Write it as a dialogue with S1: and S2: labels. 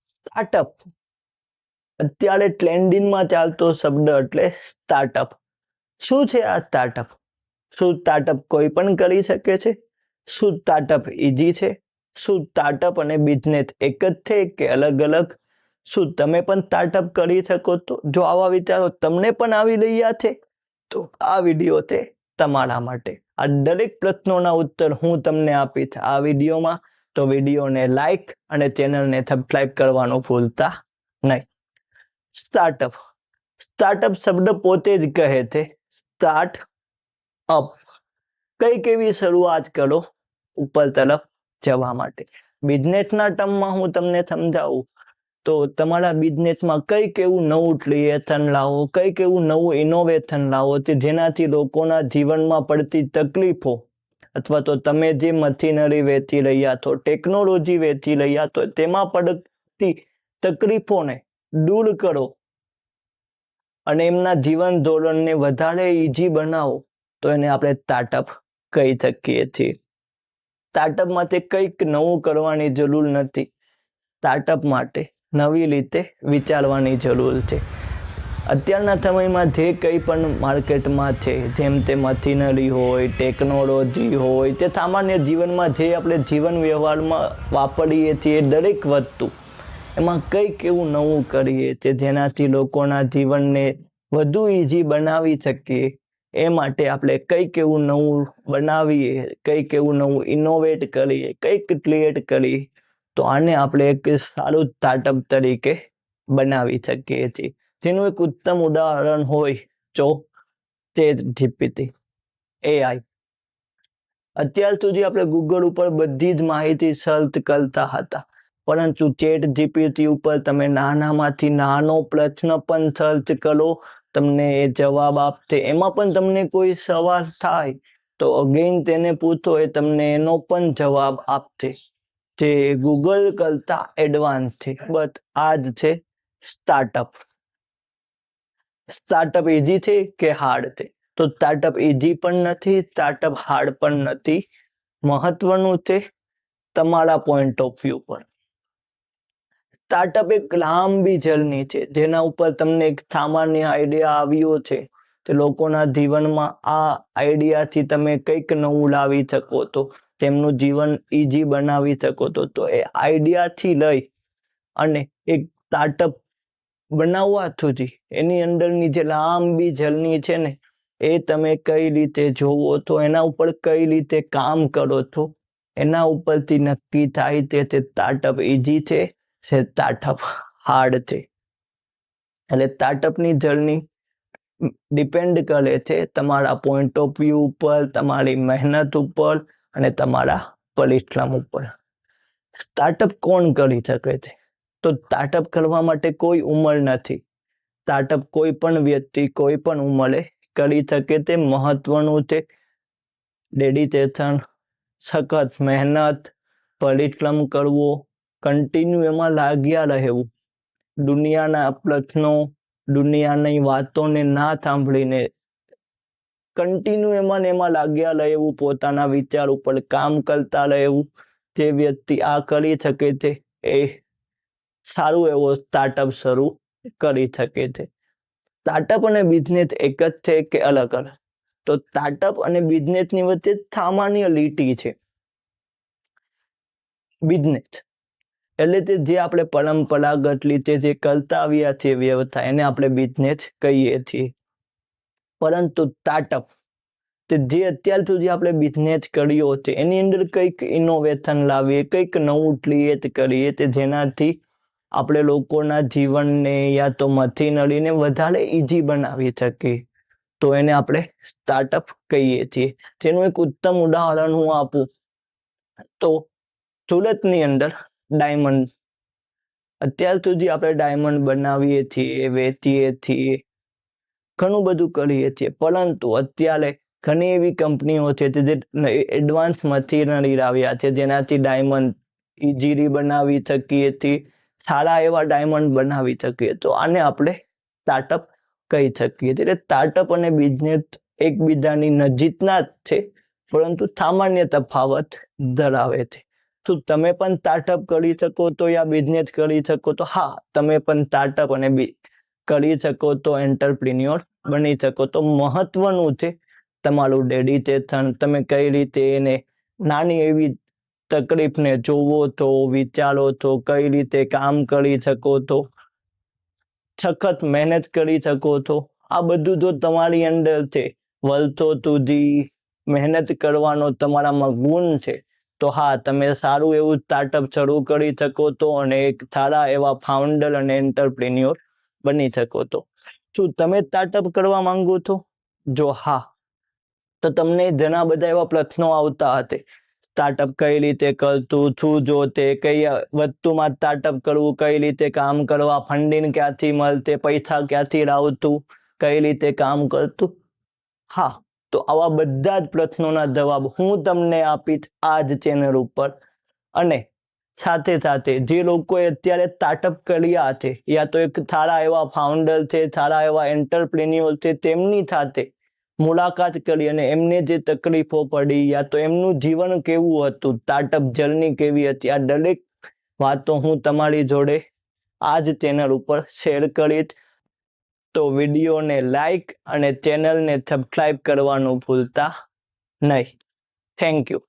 S1: Startup અત્યારે ટ્રેન્ડિંગમાં ચાલતો શબ્દ એટલે સ્ટાર્ટઅપ શું છે આ સ્ટાર્ટઅપ શું સ્ટાર્ટઅપ કોઈ પણ કરી શકે છે? શું સ્ટાર્ટઅપ ઇઝી છે? શું સ્ટાર્ટઅપ અને બિઝનેસ એક જ છે કે અલગ અલગ? શું તમે પણ સ્ટાર્ટઅપ કરી શકો તો? જો આવા વિચારો તમને પણ આવી રહ્યા છે, તો આ વીડિયો તે તમારા માટે. આ દરેક પ્રશ્નોના ઉત્તર હું તમને આપીશ. આ વિડીયોમાં તો વિડીયોને લાઈક અને ચેનલને સબસ્ક્રાઈબ કરવાનું ભૂલતા નહીં. સ્ટાર્ટઅપ સ્ટાર્ટઅપ શબ્દ પોતે જ કહે છે સ્ટાર્ટ અપ કઈ કેવી શરૂઆત કરો ઉપર તરફ જવા માટે. બિઝનેસના ટર્મમાં હું તમને સમજાવું તો તમારા બિઝનેસમાં કઈ કેવું નવું ક્રિએશન લાવો, કઈ કેવું નવું ઇનોવેશન લાવો કે જેનાથી લોકોના જીવનમાં પડતી તકલીફો અથવા તો તમે જે મશીનરી વેચી રહ્યા છો, ટેકનોલોજી વેચી રહ્યા છો, તેમાં પડતી તકલીફોને દૂર કરો અને એમના જીવન ધોરણને વધારે ઈઝી બનાવો, તો એને આપણે સ્ટાર્ટઅપ કહી શકીએ છીએ. સ્ટાર્ટઅપ માટે કંઈક નવું કરવાની જરૂર નથી. સ્ટાર્ટઅપ માટે નવી રીતે વિચારવાની જરૂર છે. અત્યારના સમયમાં જે કંઈ પણ માર્કેટમાં છે, જેમ તે મશીનરી હોય, ટેકનોલોજી હોય, તે સામાન્ય જીવનમાં જે આપણે જીવન વ્યવહારમાં વાપરીએ છીએ દરેક વસ્તુ, એમાં કંઈક એવું નવું કરીએ છીએ જેનાથી લોકોના જીવનને વધુ ઇઝી બનાવી શકીએ. એ માટે આપણે કંઈક એવું નવું બનાવીએ, કંઈક એવું નવું ઇનોવેટ કરીએ, કંઈક ક્રિએટ કરીએ, તો આને આપણે એક સારું સ્ટાર્ટઅપ તરીકે બનાવી શકીએ છીએ. જેનું એક ઉત્તમ ઉદાહરણ હોય તો તે જીપીટી એઆઈ અત્યાર સુધી આપણે ગૂગલ ઉપર બધી જ માહિતી સર્ચ કરતા હતા, પરંતુ ચેટ જીપીટી ઉપર તમે નાનામાંથી નાનો પ્રશ્ન પણ સર્ચ કરો, તમને એ જવાબ આપશે. એમાં પણ તમને કોઈ સવાલ થાય, તો અગેન તેને પૂછો, એ તમને એનો પણ જવાબ આપશે. જે ગૂગલ કરતા એડવાન્સ છે બટ આ જ છે સ્ટાર્ટઅપ સ્ટાર્ટઅપ ઇઝી છે કે હાર્ડ છે? તો સ્ટાર્ટઅપ ઇઝી પણ નથી સ્ટાર્ટઅપ હાર્ડ પણ નથી. મહત્વનું છે તમારા પોઈન્ટ ઓફ વ્યૂ પર. સ્ટાર્ટઅપ એક લાંબી જર્ની છે, જેના ઉપર તમને એક સામાન્ય આઈડિયા આવ્યો છે, તે લોકોના જીવનમાં આ આઈડિયાથી તમે કંઈક નવું લાવી શકો તો, તેમનું જીવન ઇઝી બનાવી શકો તો તો એ આઈડિયાથી લઈ અને એક સ્ટાર્ટઅપ બનાવવા સુધી એની અંદરની જે લાંબી જર્ની છે ને, એ તમે કઈ રીતે જોવો છો એના ઉપર કઈ રીતે કામ કરો છો એના ઉપરથી નક્કી થાય તે તે સ્ટાર્ટઅપ ઇઝી છે છે સ્ટાર્ટઅપ હાર્ડ છે. એટલે સ્ટાર્ટઅપની જર્ની ડિપેન્ડ કરે છે તમારા પોઈન્ટ ઓફ વ્યૂ ઉપર, તમારી મહેનત ઉપર અને તમારા પરિશ્રમ ઉપર. સ્ટાર્ટઅપ કોણ કરી શકે છે? તો સ્ટાર્ટઅપ કરવા માટે કોઈ ઉંમર નથી. સ્ટાર્ટઅપ કોઈ પણ વ્યક્તિ કોઈ પણ ઉંમરે કરી શકે તે મહત્વનું છે. ડેડિટેશન સખત મહેનત, પરિશ્રમ કરવો કન્ટિન્યુ એમાં લાગ્યા રહેવું. દુનિયાના પ્રશ્નો, દુનિયાની વાતોને ના સાંભળીને કન્ટિન્યુ એમાં એમાં લાગ્યા રહેવું, પોતાના વિચાર ઉપર કામ કરતા રહેવું, જે વ્યક્તિ આ કરી શકે છે એ સારું એવો સ્ટાર્ટઅપ શરૂ કરી શકે છે. સ્ટાર્ટઅપ અને બિઝનેસ એક જ છે કે અલગ અલગ? તો સ્ટાર્ટઅપ અને બિઝનેસની વચ્ચે સામાન્ય લીટી છે. બિઝનેસ એટલે તે જે આપણે પરંપરાગત રીતે જે કરતા આવ્યા છીએ વ્યવસાય એને આપણે બિઝનેસ કહીએ છીએ. પરંતુ સ્ટાર્ટઅપ તે જે અત્યાર સુધી આપણે બિઝનેસ કર્યો છે એની અંદર કંઈક ઇનોવેશન લાવીએ, કંઈક નવું ક્રિએટ કરીએ તે જેનાથી આપણે લોકોના જીવનને યા તો મશીનરીને વધારે ઇઝી બનાવી શકીએ. તો એને આપણે સ્ટાર્ટઅપ કહીએ છીએ. જેનું એક ઉત્તમ ઉદાહરણ હું આપું. તો સુરતની અંદર ડાયમંડ. અત્યાર સુધી આપણે ડાયમંડ બનાવીએ છીએ, વેચીએ છીએ, ઘણું બધું કરીએ છીએ. પરંતુ અત્યારે ઘણી એવી કંપનીઓ છે જે એડવાન્સ મશીનરી લાવ્યા છે. જેનાથી ડાયમંડ ઇઝીલી બનાવી શકીએ છીએ. સારા એવા ડાયમંડ બનાવી શકીએ તો આને આપણે સ્ટાર્ટઅપ કહી શકીએ. એટલે સ્ટાર્ટઅપ અને બિઝનેસ એકબીજાની નજીકના જ છે, પરંતુ સામાન્ય તફાવત ધરાવે છે. તો તમે પણ સ્ટાર્ટઅપ કરી શકો તો યા બિઝનેસ કરી શકો તો, હા, તમે પણ સ્ટાર્ટઅપ અને કરી શકો તો એન્ટરપ્રિન્યોર બની શકો. તો મહત્વનું છે તમારું ડેડિટેશન તમે કઈ રીતે એને નાની એવી તકલીફને જોવો છો વિચારો છો કઈ રીતે કામ કરી શકો છો સખત મહેનત કરી શકો છો આ બધું જો તમારી અંદર છે, વલતો સુધી મહેનત કરવાનો તમારામાં ગુણ છે, તો હા, તમે સારું એવું સ્ટાર્ટઅપ શરૂ કરી શકો છો અને એક સારા એવા ફાઉન્ડર અને એન્ટરપ્રિન્યોર બની શકો તો. શું તમે સ્ટાર્ટઅપ કરવા માંગો છો? જો હા, તો તમને ઘણા બધા એવા પ્રશ્નો આવતા હશે. સ્ટાર્ટઅપ કઈ રીતે કરતું શું જો તે કઈ વસ્તુમાં સ્ટાર્ટઅપ કરવું કઈ રીતે કામ કરવા ફંડિંગ ક્યાંથી મળતે પૈસા ક્યાંથી લાવતું કઈ રીતે કામ કરતું હા તો આવા બધા જ પ્રશ્નોના જવાબ હું તમને આપીશ આ જ ચેનલ ઉપર અને સાથે સાથે જે લોકોએ અત્યારે સ્ટાર્ટઅપ કર્યા છે યા તો એક સારા એવા ફાઉન્ડર છે સારા એવા એન્ટરપ્રેન્યોર છે તેમની સાથે મુલાકાત કરી અને એમને જે તકલીફો પડી યા તો એમનું જીવન કેવું હતું? તાટપ જર્ની કેવી હતી? આ દરેક વાતો હું તમારી જોડે આ જ ચેનલ ઉપર શેર કરીશ. તો વિડીયોને લાઈક અને ચેનલને સબસ્ક્રાઈબ કરવાનું ભૂલતા નહીં. Thank you